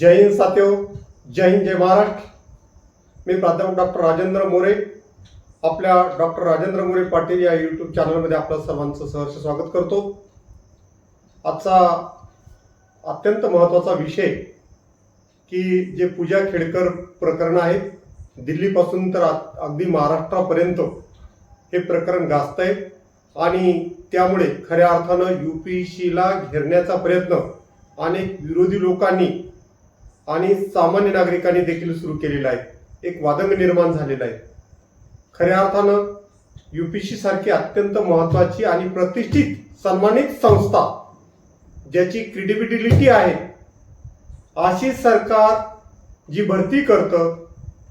जय हिंद साथीओ जय हिंद जय महाराष्ट्र। मी प्राध्यापक डॉक्टर राजेंद्र मोरे आपल्या डॉक्टर राजेंद्र मोरे पाटील या यूट्यूब चॅनलमध्ये आपल्या सर्वांचं सहर्ष स्वागत करतो. आजचा अत्यंत महत्त्वाचा विषय की जे पूजा खेडकर प्रकरण आहे दिल्लीपासून तर आ- अगदी महाराष्ट्रापर्यंत हे प्रकरण गाजतंय आणि त्यामुळे खऱ्या अर्थानं यू पी सीला घेरण्याचा प्रयत्न अनेक विरोधी लोकांनी आणि सामान्य नागरिकांनी देखील सुरू केलेला आहे. एक वादंग निर्माण झालेला आहे. खऱ्या अर्थानं युपीसी सारखी अत्यंत महत्वाची आणि प्रतिष्ठित सन्मानित संस्था ज्याची क्रेडिबिलिटी आहे अशी सरकार जी भरती करतं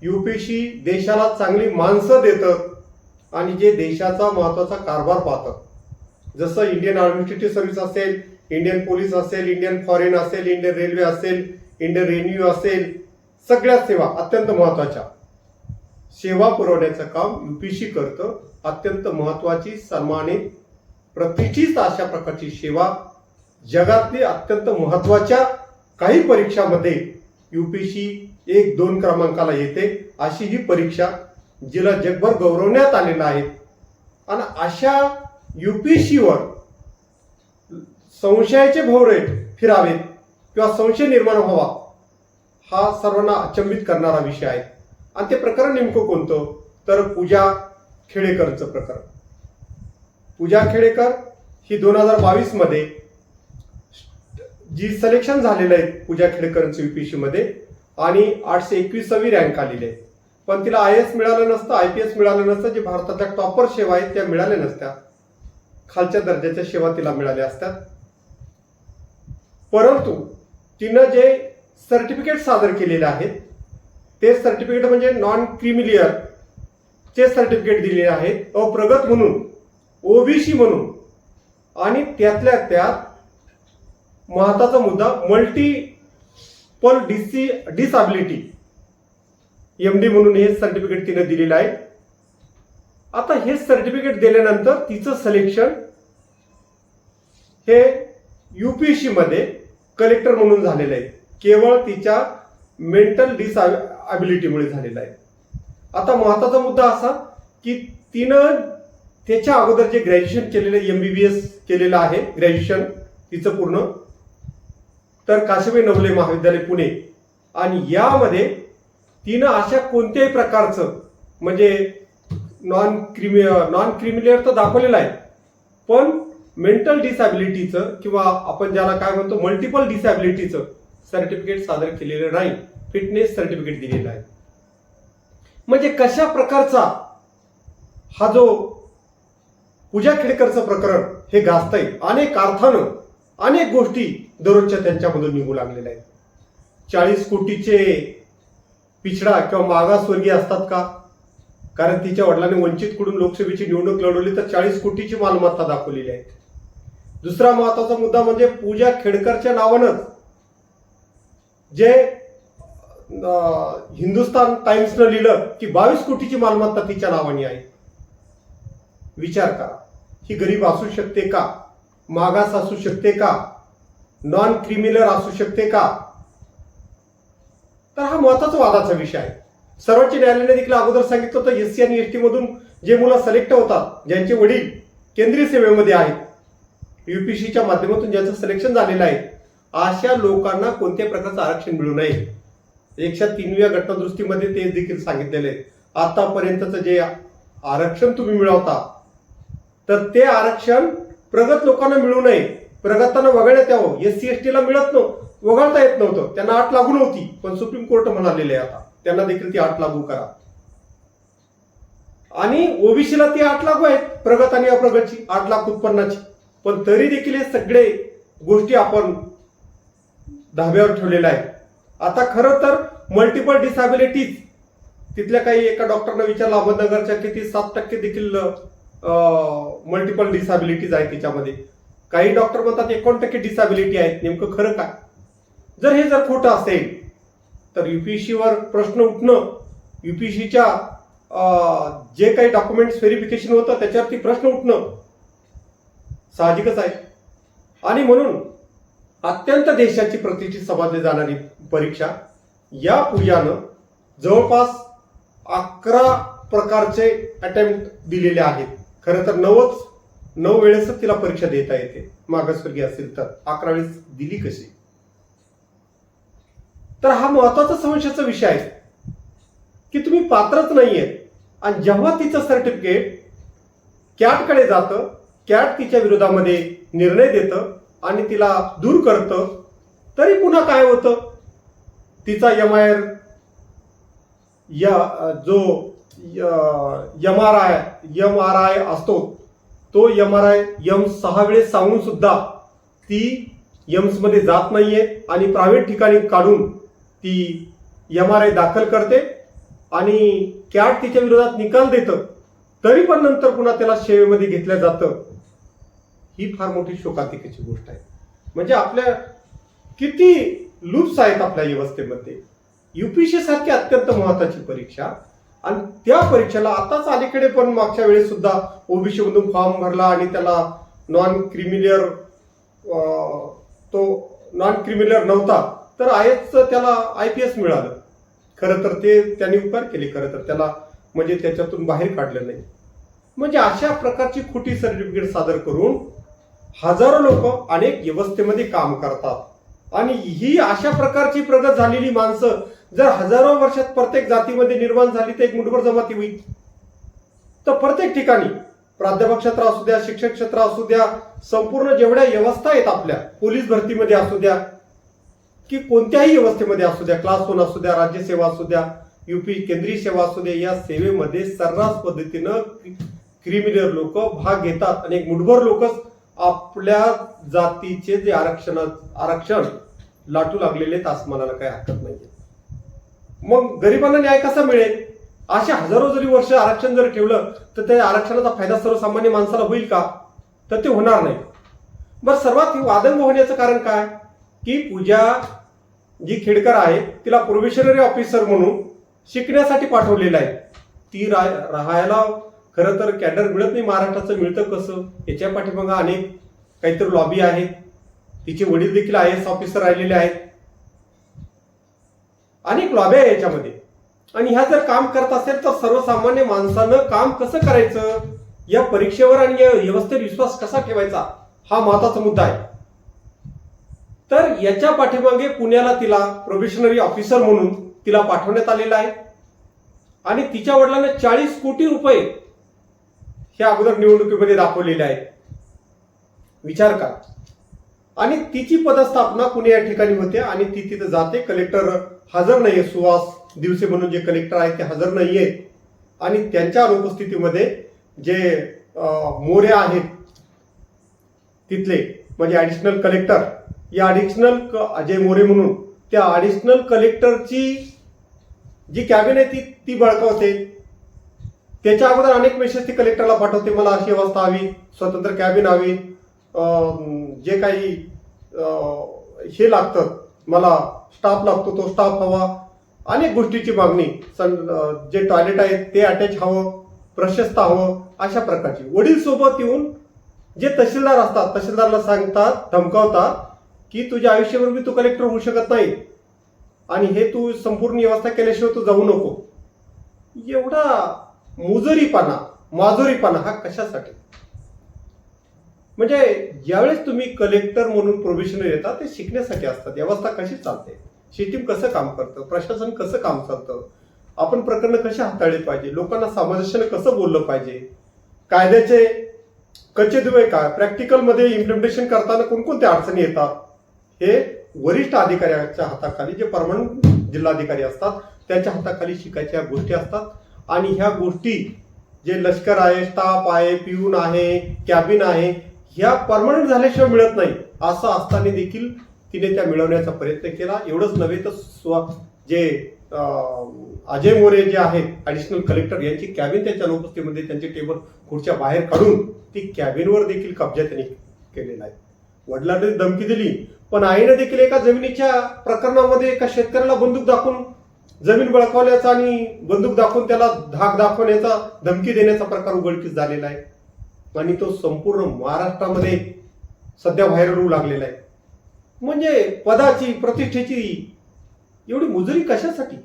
युपीसी देशाला चांगली माणसं देतं आणि जे देशाचा महत्त्वाचा कारभार पाहतं. जसं इंडियन ॲडमिनिस्ट्रेटिव्ह सर्व्हिस असेल इंडियन पोलीस असेल इंडियन फॉरेन असेल इंडियन रेल्वे असेल इंडियन रेव्हेन्यू असेल सगळ्या सेवा अत्यंत महत्त्वाच्या. सेवा पुरवण्याचं काम युपीसी करतं अत्यंत महत्वाची सन्मानित प्रतिष्ठित अशा प्रकारची सेवा जगातली अत्यंत महत्त्वाच्या काही परीक्षामध्ये युपीसी एक दोन क्रमांकाला येते. अशी ही परीक्षा जिला जगभर गौरवण्यात आलेला आहे. आणि अशा युपीसीवर संशयाचे भोवरे फिरावेत. किंवा संशय निर्माण व्हावा हा सर्वांना अचंबित करणारा विषय आहे. आणि ते प्रकरण नेमकं कोणतं? तर पूजा खेडेकरचं प्रकरण. पूजा खेडेकर ही दोन हजार बावीसमध्ये जी सिलेक्शन झालेलं आहे पूजा खेडेकरांचं युपीसी मध्ये आणि आठशे एकविसावी रँक आलेली आहे. पण तिला आय एस मिळालं नसतं आय पी एस मिळालं नसतं जे भारतातल्या टॉपर सेवा आहेत त्या मिळाल्या नसत्या. खालच्या दर्जाच्या सेवा तिला मिळाल्या असतात परंतु तिनं जे सर्टिफिकेट सादर केलेले आहेत ते सर्टिफिकेट म्हणजे नॉन क्रिमिलियर चे सर्टिफिकेट दिलेले आहेत अप्रगत म्हणून ओबीसी म्हणून. आणि त्यातल्या त्यात महत्त्वाचा मुद्दा multiple dis disability M D म्हणून हे सर्टिफिकेट तिनं दिलेलं आहे. आता हे सर्टिफिकेट दिल्यानंतर तिचं सिलेक्शन हे युपीसी मध्ये कलेक्टर म्हणून झालेलं आहे. केवळ तिच्या मेंटल डिसॲबिलिटीमुळे झालेलं आहे. आता महत्त्वाचा मुद्दा असा की तिनं त्याच्या अगोदर जे ग्रॅज्युएशन केलेलं एम बी बी एस केलेलं आहे ग्रॅज्युएशन तिचं पूर्ण. तर काशीबाई नवले महाविद्यालय पुणे. आणि यामध्ये तिनं अशा कोणत्याही प्रकारचं म्हणजे नॉन क्रिमि नॉन क्रिमिलियर तर दाखवलेलं आहे. पण मेंटल डिसॅबिलिटीचं किंवा आपण ज्याला काय म्हणतो मल्टिपल डिसॅबिलिटीचं सर्टिफिकेट सादर केलेलं नाही. फिटनेस सर्टिफिकेट दिलेलं आहे. म्हणजे कशा प्रकारचा हा जो पूजा खेडकरचं प्रकरण हे गाजतंय अनेक अर्थानं अनेक गोष्टी दररोजच्या त्यांच्यामधून निघू लागलेल्या आहेत. चाळीस कोटीचे पिछडा किंवा मागासवर्गीय असतात का? कारण तिच्या वडिलांनी वंचितकडून लोकसभेची निवडणूक लढवली तर चाळीस कोटीची मालमत्ता दाखवलेली आहे. दुसरा महत्त्वाचा मुद्दा म्हणजे पूजा खेडकरच्या नावानंच. जे हिंदुस्तान टाइम्सनं लिहिलं की बावीस कोटीची मालमत्ता तिच्या नावाने आहे. विचार करा. ही गरीब असू शकते का? मागास असू शकते का? नॉन क्रिमिनल असू शकते का? तर हा महत्त्वाचा वादाचा विषय आहे. सर्वोच्च न्यायालयाने देखील अगोदर सांगितलं होतं एस सी आणि एस टी मधून जे मुलं सिलेक्ट होतात ज्यांचे वडील केंद्रीय सेवेमध्ये आहेत युपीसीच्या माध्यमातून ज्यांचं सिलेक्शन झालेलं आहे अशा लोकांना कोणत्याही प्रकारचं आरक्षण मिळू नये? एकशे तीनव्या घटनादृष्टीमध्ये ते देखील सांगितलेले आहे आतापर्यंतचं जे आरक्षण तुम्ही मिळवता तर ते आरक्षण प्रगत लोकांना मिळू नये. प्रगतांना वगळण्यात यावं. एस सी एस टीला मिळत नव्हतं वगळता येत नव्हतं. त्यांना आठ लागू नव्हती पण सुप्रीम कोर्ट म्हणालेले आहे आता. त्यांना देखील ती आठ लागू करा. आणि ओबीसीला ती आठ लागू आहेत प्रगत आणि अप्रगतची आठ लाख उत्पन्नाची. पण तरी देखील हे सगळे गोष्टी आपण धाब्यावर ठेवलेल्या आहे आता खरं तर मल्टिपल डिसॅबिलिटीज तिथल्या काही एका डॉक्टरनं विचारलं अहमदनगरच्या किती सात टक्के देखील मल्टिपल डिसॅबिलिटीज आहेत त्याच्यामध्ये काही डॉक्टर म्हणतात एकोण टक्के डिसॅबिलिटी आहेत नेमकं खरं काय? जर हे जर खोटं असेल तर युपीएससीवर प्रश्न उठणं युपीएससीच्या जे काही डॉक्युमेंट्स व्हेरिफिकेशन होतं त्याच्यावरती प्रश्न उठणं साहजिकच आहे. आणि म्हणून अत्यंत देशाची प्रतिष्ठित समजली जाणारी परीक्षा या पूजानं जवळपास अकरा प्रकारचे अटेम्प्ट दिलेले आहेत. खरं तर नवच नऊ वेळेसच तिला परीक्षा देता येते. मागासवर्गीय असेल तर अकरा वेळेस दिली कशी? तर हा महत्त्वाचा संशयाचा विषय आहे की तुम्ही पात्रच नाहीये आणि जेव्हा तिचं सर्टिफिकेट कॅटकडे जातं कॅट तिच्या विरोधामध्ये निर्णय देतं आणि तिला दूर करतं तरी पुन्हा काय होतं? तिचा एम आय या जो M R I M R I असतो तो यम आर आय यम सहा वेळेस सांगून सुद्धा ती यम्समध्ये जात नाहीये आणि प्रायव्हेट ठिकाणी काढून ती यम आर आय दाखल करते आणि कॅट तिच्या विरोधात निकाल देतं. तरी पण नंतर पुन्हा त्याला सेवेमध्ये घेतलं जातं. ही फार मोठी शोकांतिकेची गोष्ट आहे. म्हणजे आपल्या किती लूप्स आहेत आपल्या व्यवस्थेमध्ये. युपीएससी सारखी अत्यंत महत्वाची परीक्षा. आणि त्या परीक्षेला आताच अलीकडे पण मागच्या वेळेस सुद्धा ओबीसी मधून फॉर्म भरला आणि त्याला नॉन क्रिमिलियर तो नॉन क्रिमिलियर नव्हता. तर आयच त्याला आय पी एस मिळालं. खरं तर ते त्यांनी उपकार केले खरं तर त्याला म्हणजे त्याच्यातून बाहेर काढलं नाही. म्हणजे अशा प्रकारची खोटी सर्टिफिकेट सादर करून हजारो लोक अनेक व्यवस्थेमध्ये काम करतात. आणि ही अशा प्रकारची प्रगत झालेली माणसं जर हजारो वर्षात प्रत्येक जातीमध्ये निर्माण झाली तर एक मुठभर जमाती होईल. तर प्रत्येक ठिकाणी प्राध्यापक क्षेत्र असू द्या शिक्षक क्षेत्र असू द्या संपूर्ण जेवढ्या व्यवस्था आहेत आपल्या पोलीस भरतीमध्ये असू द्या की कोणत्याही व्यवस्थेमध्ये असू द्या क्लास वन असू द्या राज्य सेवा असू द्या युपी केंद्रीय सेवा असू द्या या सेवेमध्ये सर्रास पद्धतीनं क्रिमिनल लोक भाग घेतात. आणि एक मुठभर लोकच आपल्या जातीचे जे आरक्षण आरक्षण लाटू लागलेले आहेत असं काही हरकत नाहीये. मग गरिबांना न्याय कसा मिळेल? असे हजारो जरी वर्ष आरक्षण जर ठेवलं तर त्या आरक्षणाचा फायदा सर्वसामान्य माणसाला होईल का? तर ते होणार नाही. बरं सर्वात वादंग होण्याचं कारण काय? की पूजा जी खेडकर आहे तिला प्रोबेशनरी ऑफिसर म्हणून शिकण्यासाठी पाठवलेलं आहे. ती राहायला खरं तर कॅडर मिळत नाही महाराष्ट्राचं मिळतं कसं? याच्या पाठीमागं अनेक काहीतरी लॉबी आहेत. तिचे वडील देखील आय एस ऑफिसर राहिलेले आहेत. अनेक लॉबी आहे याच्यामध्ये. आणि ह्या जर काम करत असेल तर सर्वसामान्य माणसानं काम कसं करायचं? या परीक्षेवर आणि या व्यवस्थेवर विश्वास कसा ठेवायचा? हा महत्त्वाचा मुद्दा आहे. तर याच्या पाठीमागे पुण्याला तिला प्रोबेशनरी ऑफिसर म्हणून तिला पाठवण्यात आलेलं आहे. आणि तिच्या वडिलांना चाळीस कोटी रुपये हे अगोदर निवडणुकीमध्ये दाखवलेले आहे विचार करा. आणि तिची पदस्थापना पुणे या ठिकाणी होते आणि ती तिथं जाते कलेक्टर हजर नाहीये सुहास दिवसे म्हणून जे कलेक्टर आहेत ते हजर नाहीये. आणि त्यांच्या अनुपस्थितीमध्ये जे मोरे आहेत तिथले म्हणजे ऍडिशनल कलेक्टर या ऍडिशनल अजय मोरे म्हणून त्या ऍडिशनल कलेक्टरची जी कॅबिन आहे ती ती बळकावते. त्याच्या अगोदर अनेक मेसेज ती कलेक्टरला पाठवते मला अशी व्यवस्था हवी स्वतंत्र कॅबिन हवी जे काही हे लागतं मला स्टाफ लागतो तो स्टाफ हवा. अनेक गोष्टीची मागणी सं जे टॉयलेट आहे ते अटॅच हवं प्रशस्त हवं अशा प्रकारची. वडील सोबत येऊन जे तहसीलदार असतात तहसीलदारला सांगतात धमकावतात की तुझ्या आयुष्यावर मी तू कलेक्टर होऊ शकत नाही. आणि हे तू संपूर्ण व्यवस्था केल्याशिवाय तू जाऊ नको. एवढा मुजोरीपणा माजुरीपणा हा कशासाठी? म्हणजे ज्यावेळेस तुम्ही कलेक्टर म्हणून प्रोबेशनर येतात ते शिकण्यासाठी असतात. व्यवस्था कशी चालते? सिस्टीम कसं काम करतं? प्रशासन कसं काम चालतं आपण प्रकरण कसे हाताळली पाहिजे? लोकांना सामंजस्याने कसं बोललं पाहिजे? कायद्याचे कच्चे दुवे काय? प्रॅक्टिकलमध्ये इम्प्लिमेंटेशन करताना कोणकोणत्या अडचणी येतात? हे वरिष्ठ अधिकाऱ्याच्या हाताखाली जे परमनंट जिल्हाधिकारी असतात त्यांच्या हाताखाली शिकायच्या गोष्टी असतात. आणि ह्या गोष्टी जे लष्कर आहे स्टाफ आहे पिऊन आहे कॅबिन आहे ह्या परमनंट झाल्याशिवाय मिळत नाही असं असताना देखील तिने त्या मिळवण्याचा प्रयत्न केला. एवढंच नव्हे तर स्व जे अजय मोरे जे आहेत ॲडिशनल कलेक्टर यांची कॅबिन त्याच्या अनुपस्थितीमध्ये त्यांचे टेबल खुर्च्या बाहेर काढून ती कॅबिनवर देखील कब्जा त्यांनी केलेला आहे. वडिलांनी धमकी दिली पण आईने देखील एका जमिनीच्या प्रकरणामध्ये एका शेतकऱ्याला बंदूक दाखवून जमीन बळकावल्याचा आणि बंदूक दाखवून त्याला धाक दाखवण्याचा धमकी देण्याचा प्रकार उघडकीस झालेला आहे. आणि तो संपूर्ण महाराष्ट्रामध्ये सध्या व्हायरल होऊ लागलेला आहे. म्हणजे पदाची प्रतिष्ठेची एवढी मुजुरी कशासाठी?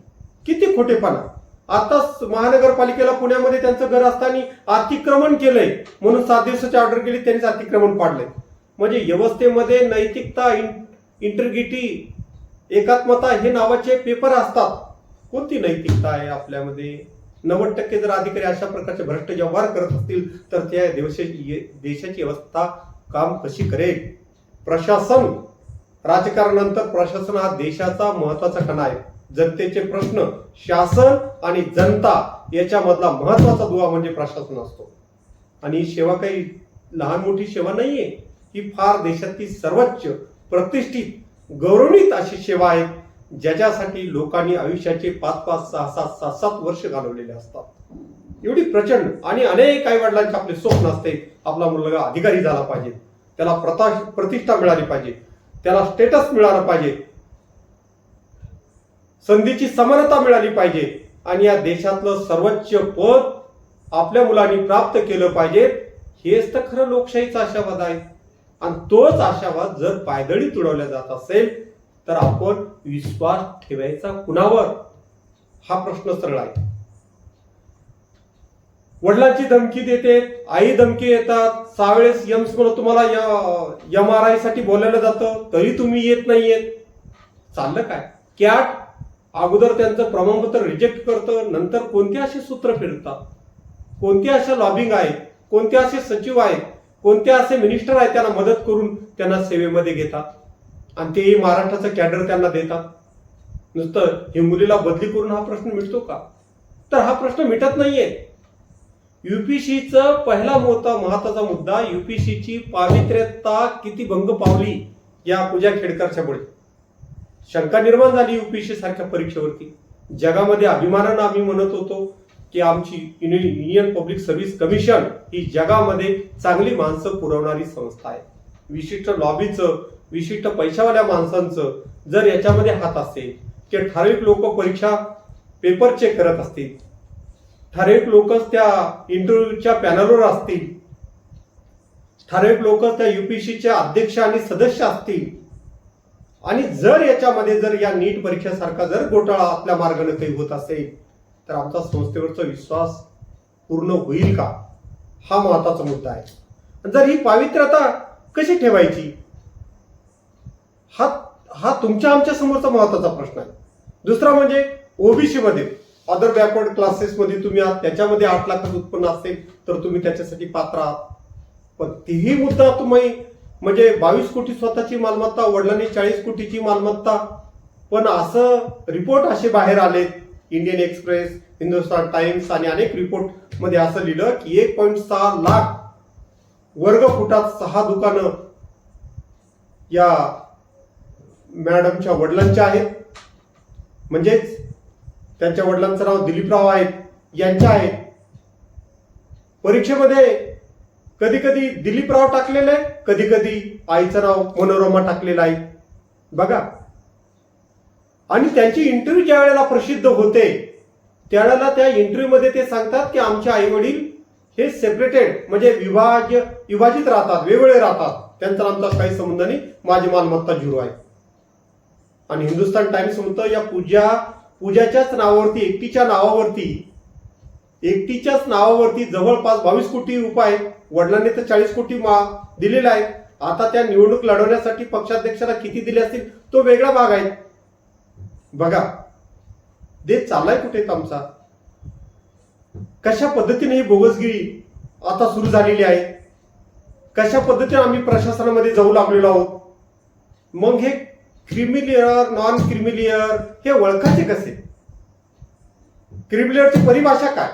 किती खोटेपणा. आताच महानगरपालिकेला पुण्यामध्ये त्यांचं घर असताना अतिक्रमण केलंय. म्हणून सात दिवसाची ऑर्डर केली त्यांनीच अतिक्रमण पाडलंय. म्हणजे व्यवस्थेमध्ये नैतिकता इंटरगिटी एकात्मता हे नावाचे पेपर असतात. कोणती नैतिकता आहे आपल्यामध्ये? नव्वद टक्के जर अधिकारी अशा प्रकारचे भ्रष्ट व्यवहार करत असतील तर त्या देशाची देशाची अवस्था काम कशी करेल? प्रशासन. राजकारणानंतर प्रशासन हा देशाचा महत्त्वाचा कणा आहे. जनतेचे प्रश्न शासन आणि जनता याच्यामधला महत्त्वाचा दुवा म्हणजे प्रशासन असतो. आणि सेवा काही लहान मोठी सेवा नाहीये. ही फार देशातली सर्वोच्च प्रतिष्ठित गौरवणीत अशी सेवा आहे. ज्याच्यासाठी लोकांनी आयुष्याचे पाच पाच सहा सात सात सात वर्ष घालवलेले असतात. एवढी प्रचंड आणि अनेक आई वडिलांचे आपले स्वप्न असते आपला मुलगा अधिकारी झाला पाहिजे त्याला प्रता प्रतिष्ठा मिळाली पाहिजे त्याला स्टेटस मिळालं पाहिजे संधीची समानता मिळाली पाहिजे आणि या देशातलं सर्वोच्च पद आपल्या मुलांनी प्राप्त केलं पाहिजे हेच तर खरं लोकशाहीचा आशावाद आहे. आणि तोच आशावाद जर पायदळी तुडवला जात असेल तर आपण विश्वास ठेवायचा कुणावर? हा प्रश्न सरळ आहे. वडिलांची धमकी देते आई धमकी येतात सहा वेळेस यम्स म्हणून तुम्हाला एम आर आयसाठी बोलायला जातं तरी तुम्ही येत नाही येत चाललं काय? कॅट अगोदर त्यांचं प्रमाणपत्र रिजेक्ट करतं नंतर कोणते असे सूत्र फिरतात? कोणते असे लॉबिंग आहेत? कोणते असे सचिव आहेत? कोणते असे मिनिस्टर आहेत? त्यांना मदत करून त्यांना सेवेमध्ये घेतात. आणि तेही महाराष्ट्राचं कॅडर त्यांना देतात. नुसतं हिंगोलीला बदली करून हा प्रश्न मिटतो का? तर हा प्रश्न मिटत नाहीये. युपीसीचा पहिला मोठा महत्त्वाचा मुद्दा युपीसीची पावित्र्यता किती भंग पावली या पूजा खेडकरच्यामुळे शंका निर्माण झाली युपीसी सारख्या परीक्षेवरती. जगामध्ये अभिमानानं आम्ही म्हणत होतो की आमची युनियन पब्लिक सर्व्हिस कमिशन ही जगामध्ये चांगली माणसं पुरवणारी संस्था आहे. विशिष्ट लॉबीचं विशिष्ट पैशावाल्या माणसांचं जर याच्यामध्ये हात असेल की ठराविक लोक परीक्षा पेपर चेक करत असतील ठराविक लोकच त्या इंटरव्ह्यूच्या पॅनलवर असतील ठराविक लोक त्या युपीसीच्या अध्यक्ष आणि सदस्य असतील आणि जर याच्यामध्ये जर या नीट परीक्षेसारखा जर घोटाळा आपल्या मार्गाने काही होत असेल तर आमचा संस्थेवरचा विश्वास पूर्ण होईल का? हा महत्त्वाचा मुद्दा आहे. जर ही पावित्र्यता कशी ठेवायची? हा हा तुमच्या आमच्या समोरचा महत्त्वाचा प्रश्न आहे. दुसरा म्हणजे ओबीसी मध्ये अदर बॅकवर्ड क्लासेसमध्ये तुम्ही आहात त्याच्यामध्ये आठ लाखाचं उत्पन्न असेल तर तुम्ही त्याच्यासाठी पात्र आहात. पण तीही मुद्दा तुम्ही म्हणजे बावीस कोटी स्वतःची मालमत्ता वडिलांनी चाळीस कोटीची मालमत्ता पण असं रिपोर्ट असे बाहेर आलेत इंडियन एक्सप्रेस हिंदुस्तान टाइम्स आणि अनेक रिपोर्टमध्ये असं लिहिलं की एक पॉईंट सहा लाख वर्ग फुटात सहा दुकानं या मॅडमच्या वडिलांच्या आहेत. म्हणजेच त्यांच्या वडिलांचं नाव दिलीपराव आहेत यांच्या आहेत. परीक्षेमध्ये कधी कधी दिलीपराव टाकलेलं आहे कधी कधी आईचं नाव मनोरमा टाकलेलं आहे. बघा. आणि त्यांची इंटरव्ह्यू ज्या वेळेला प्रसिद्ध होते त्यावेळेला त्या इंटरव्ह्यू मध्ये ते सांगतात की आमचे आई वडील हे सेपरेटेड म्हणजे विभाज्य विभाजित राहतात वेगवेगळे राहतात. त्यांचा आमचा काही संबंध नाही. माझी मालमत्ता झिरो आहे. आणि हिंदुस्तान टाइम्स म्हणतं या पूजा पूजाच्याच नावावरती एकटीच्या नावावरती एकटीच्याच नावावरती जवळपास बावीस कोटी रुपये वडिलांनी तर चाळीस कोटी मा दिलेला आहे आता त्या निवडणूक लढवण्यासाठी पक्षाध्यक्षाला किती दिले असतील तो वेगळा भाग आहे. बघा. देश चाललाय कुठे आमचा? कशा पद्धतीने ही बोगसगिरी आता सुरू झालेली आहे? कशा पद्धतीने आम्ही प्रशासनामध्ये जाऊ लागलेलो आहोत? मग हे क्रिमिलियर नॉन क्रिमिलियर हे ओळखायचे कसे? क्रिमिलियरची परिभाषा काय?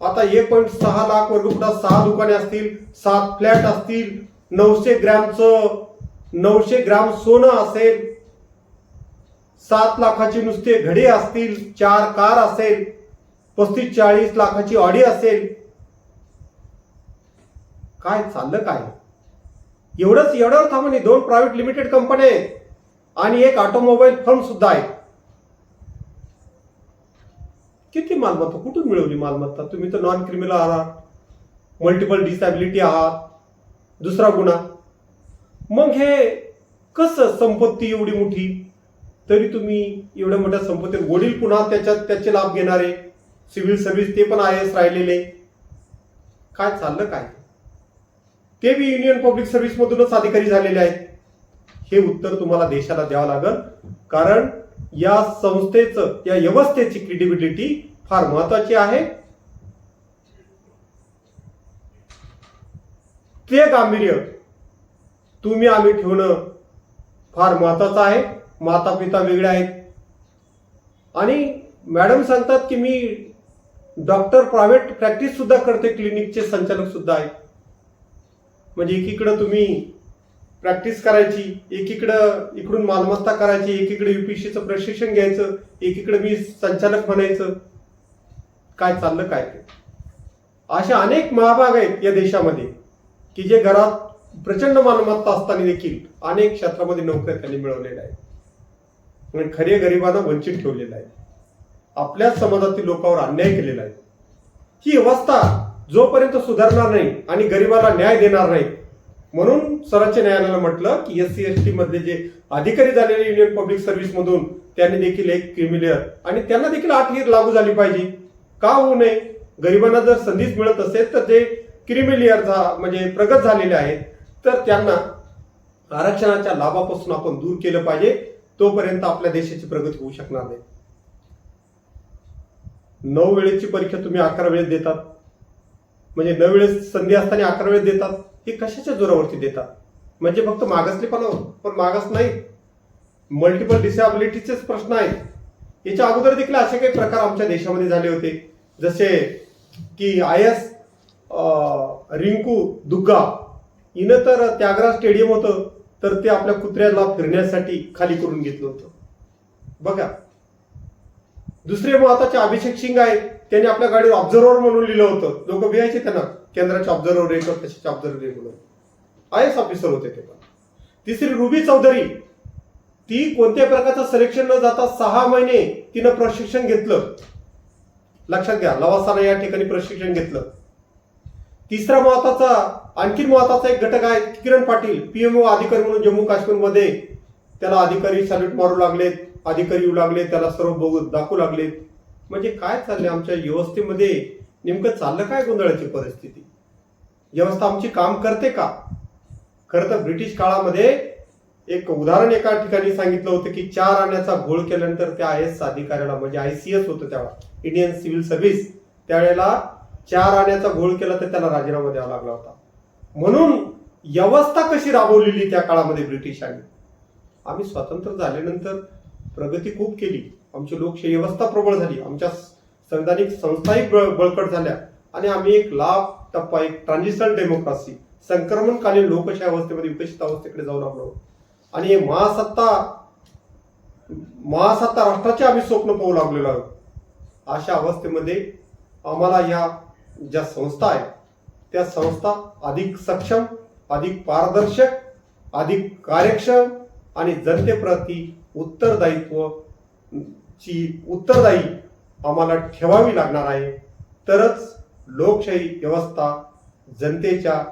आता एक पॉईंट सहा लाख वर्गफुटात सहा दुकाने असतील सात फ्लॅट असतील नऊशे ग्रॅमचं नऊशे ग्राम सोनं असेल सात लाखाचे नुसते घडे असतील चार कार असेल पस्तीस चाळीस लाखाची ऑडी असेल. काय चाललं काय? एवढंच एवढं थांबणे दोन प्रायव्हेट लिमिटेड कंपन्या आहेत. आणि एक ऑटोमोबाईल फर्म सुद्धा आहे. किती मालमत्ता? कुठून मिळवली मालमत्ता? तुम्ही तर नॉन क्रिमिनल आहात. मल्टिपल डिसॅबिलिटी आहात. दुसरा गुन्हा. मग हे कसं संपत्ती एवढी मोठी? तरी तुम्ही एवढ्या मोठ्या संपत्ती वडील पुन्हा त्याच्यात त्याचे लाभ घेणारे. सिव्हिल सर्व्हिस ते पण आय एस राहिलेले. काय चाललं काय? ते बी युनियन पब्लिक सर्व्हिस मधूनच अधिकारी झालेले आहेत. हे उत्तर तुम्हाला देशाला द्यावं लागल. कारण या संस्थेचं या व्यवस्थेची क्रेडिबिलिटी फार महत्वाची आहे. ते गांभीर्य तुम्ही आम्ही ठेवणं फार महत्वाचं आहे. माता पिता वेगळे आहेत. आणि मॅडम सांगतात की मी डॉक्टर प्रायव्हेट प्रॅक्टिस सुद्धा करते क्लिनिकचे संचालक सुद्धा आहेत म्हणजे एकीकडं तुम्ही प्रॅक्टिस करायची एकीकडं इकडून मालमत्ता करायची एकीकडे युपीएससीचं प्रशिक्षण घ्यायचं एकीकडे मी संचालक म्हणायचं काय चाललं काय ते अशा अनेक महाभाग आहेत या देशामध्ये की जे घरात प्रचंड मालमत्ता असताना देखील अनेक क्षेत्रामध्ये नोकऱ्या त्यांनी मिळवलेल्या आहेत. आणि खरे गरिबांना वंचित ठेवलेलं आहे. आपल्या समाजातील लोकांवर अन्याय केलेला आहे. ही अवस्था जोपर्यंत सुधारणार नाही आणि गरिबाला न्याय देणार नाही म्हणून सर्वोच्च न्यायालयानं म्हटलं की एस सी एस टी मधले जे अधिकारी झालेले युनियन पब्लिक सर्व्हिस मधून त्यांनी देखील एक क्रिमिलियर आणि त्यांना देखील आठ लागू झाली पाहिजे. का होऊ नये? गरिबांना जर संधीच मिळत असेल तर जे क्रिमिलियर म्हणजे प्रगत झालेले आहेत तर त्यांना आरक्षणाच्या लाभापासून आपण दूर केलं पाहिजे. तोपर्यंत आपल्या देशाची प्रगती होऊ शकणार नाही. नऊ वेळेची परीक्षा तुम्ही अकरा वेळेस देतात. म्हणजे नऊ वेळेस संधी असताना अकरा वेळेस देतात. हे कशाच्या जोरावरती देतात? म्हणजे फक्त मागासलेपणावर हो, पण मागास नाही. मल्टिपल डिसेबिलिटीचेच प्रश्न आहेत. याच्या अगोदर देखील असे काही प्रकार आमच्या देशामध्ये झाले होते. जसे की आय एस रिंकू दुग्गा. हिनं तर त्यागराज स्टेडियम होतं तर ते आपल्या कुत्र्याला फिरण्यासाठी खाली करून घेतलं होतं. बघा दुसरे महत्त्वाचे अभिषेक सिंग आहेत त्यांनी आपल्या गाडीवर ऑब्झर्वर म्हणून लिहिलं होतं. लोक भियायचे त्यांना. केंद्राचे ऑब्झर्वर एक कशाचे ऑब्झर्वर एक म्हणून आय एस ऑफिसर होते ते पण. तिसरी रुबी चौधरी. ती कोणत्या प्रकारचं सिलेक्शन न जाता सहा महिने तिनं प्रशिक्षण घेतलं. लक्षात घ्या लवासानं या ठिकाणी प्रशिक्षण घेतलं. तिसरा महत्त्वाचा आणखी महत्त्वाचा एक घटक आहे किरण पाटील पीएमओ अधिकारी म्हणून जम्मू काश्मीरमध्ये त्याला अधिकारी सॅल्यूट मारू लागलेत. अधिकारी येऊ लागले त्याला सर्व बघू दाखवू लागलेत म्हणजे काय चाललंय आमच्या व्यवस्थेमध्ये? नेमकं चाललं काय गोंधळाची परिस्थिती? व्यवस्था आमची काम करते का? खरं तर ब्रिटिश काळामध्ये एक उदाहरण एका ठिकाणी सांगितलं होतं की चार आण्याचा घोळ केल्यानंतर त्या आय एस अधिकाऱ्याला म्हणजे आय सी एस होतं तेव्हा इंडियन सिव्हिल सर्व्हिस त्यावेळेला चार आण्याचा घोळ केला तर त्याला राजीनामा द्यावा लागला होता. म्हणून व्यवस्था कशी राबवलेली त्या काळामध्ये ब्रिटिशांनी? आम्ही स्वतंत्र झाल्यानंतर प्रगती खूप केली. आमची लोकशाही व्यवस्था प्रबळ झाली. आमच्या संविधानिक संस्थाही बळ- बळकट झाल्या. आणि आम्ही एक लाभ टप्पा एक ट्रान्झिशनल डेमोक्रेसी संक्रमणकालीन लोकशाही अवस्थेमध्ये विकसित अवस्थेकडे जाऊ लागलो आणि हे महासत्ता महासत्ता राष्ट्राचे आम्ही स्वप्न पाहू लागलेलो आहोत. अशा अवस्थेमध्ये आम्हाला या ज्या संस्था आहेत त्या संस्था अधिक सक्षम अधिक पारदर्शक अधिक कार्यक्षम आणि जनतेप्रती उत्तरदायित्व ची उत्तरदायी आम्हाला ठेवावी लागणार आहे. तरच लोकशाही व्यवस्था जनतेच्या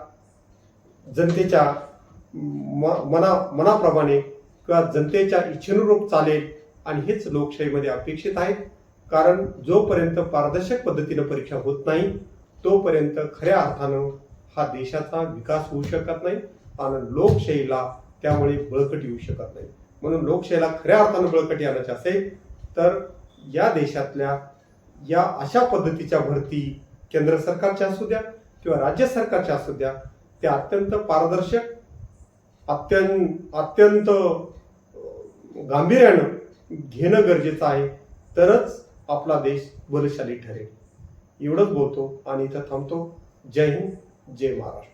जनतेच्या म- मना मनाप्रमाणे किंवा जनतेच्या इच्छेनुरूप चालेल आणि हेच लोकशाहीमध्ये अपेक्षित आहे. कारण जोपर्यंत पारदर्शक पद्धतीनं परीक्षा होत नाही तोपर्यंत खऱ्या अर्थानं हा देशाचा विकास होऊ शकत नाही आणि लोकशाहीला त्यामुळे बळकटी येऊ शकत नाही. म्हणून लोकशाहीला खऱ्या अर्थानं बळकटी आणायची असेल तर या देशातल्या या अशा पद्धतीच्या भरती केंद्र सरकारच्या असू द्या किंवा राज्य सरकारच्या असू द्या त्या अत्यंत पारदर्शक अत्यंत अत्यंत गांभीर्यानं घेणं गरजेचं आहे तरच आपला देश बलशाली ठरेल. एवढंच बोलतो आणि इथं थांबतो. जय हिंद जय महाराष्ट्र.